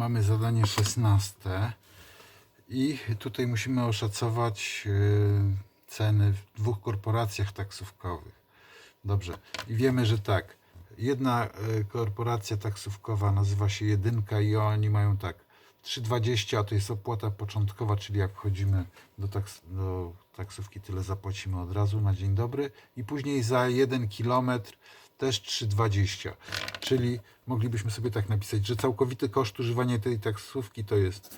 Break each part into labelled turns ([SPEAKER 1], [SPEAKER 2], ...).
[SPEAKER 1] mamy zadanie 16 i tutaj musimy oszacować e, ceny w dwóch korporacjach taksówkowych. Dobrze. I wiemy, że tak. Jedna e, korporacja taksówkowa nazywa się Jedynka i oni mają tak 3,20 a to jest opłata początkowa, czyli jak wchodzimy do, taks do taksówki, tyle zapłacimy od razu na dzień dobry. I później za 1 kilometr też 3,20. Czyli moglibyśmy sobie tak napisać, że całkowity koszt używania tej taksówki to jest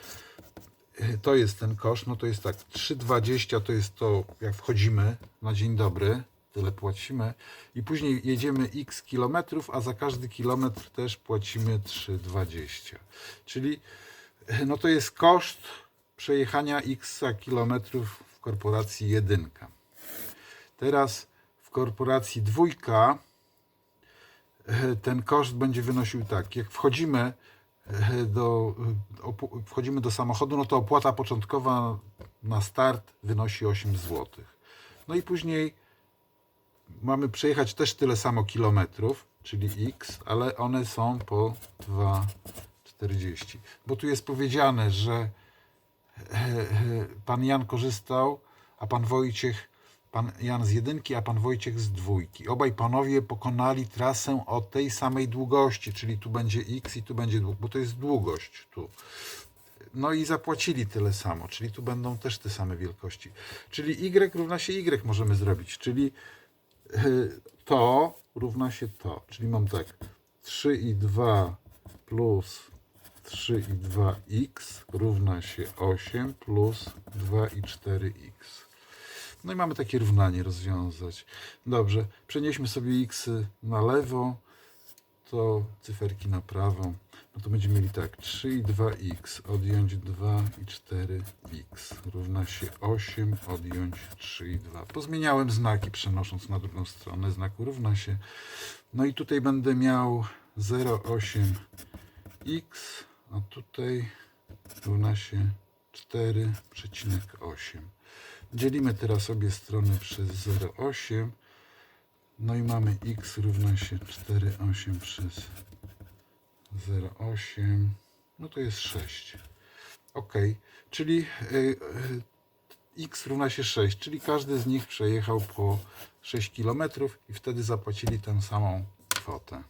[SPEAKER 1] to jest ten koszt, no to jest tak, 3,20 to jest to, jak wchodzimy na dzień dobry, tyle płacimy i później jedziemy x kilometrów, a za każdy kilometr też płacimy 3,20. Czyli no to jest koszt przejechania x kilometrów w korporacji jedynka. Teraz w korporacji dwójka e, ten koszt będzie wynosił tak, jak wchodzimy e, do, e, wchodzimy do samochodu, no to opłata początkowa na start wynosi 8 zł. No i później mamy przejechać też tyle samo kilometrów, czyli x, ale one są po 2,40. Bo tu jest powiedziane, że pan Jan korzystał, a pan Wojciech, pan Jan z jedynki, a pan Wojciech z dwójki. Obaj panowie pokonali trasę o tej samej długości, czyli tu będzie x i tu będzie długość, bo to jest długość tu. No i zapłacili tyle samo, czyli tu będą też te same wielkości. Czyli y równa się y możemy zrobić, czyli to równa się to. Czyli mam tak 3 i 2 plus 3 i 2x równa się 8 plus 2 i 4x. No i mamy takie równanie rozwiązać. Dobrze, przenieśmy sobie x na lewo, to cyferki na prawą. No to będziemy mieli tak, 3 i 2x odjąć 2 i 4x równa się 8 odjąć 3 i 2. Pozmieniałem znaki przenosząc na drugą stronę znaku równa się. No i tutaj będę miał 0,8x, a tutaj równa się 4,8. Dzielimy teraz obie strony przez 0,8. No i mamy x równa się 4,8 przez 0,8. No to jest 6. Ok, czyli y, y, x równa się 6, czyli każdy z nich przejechał po 6 km i wtedy zapłacili tę samą kwotę.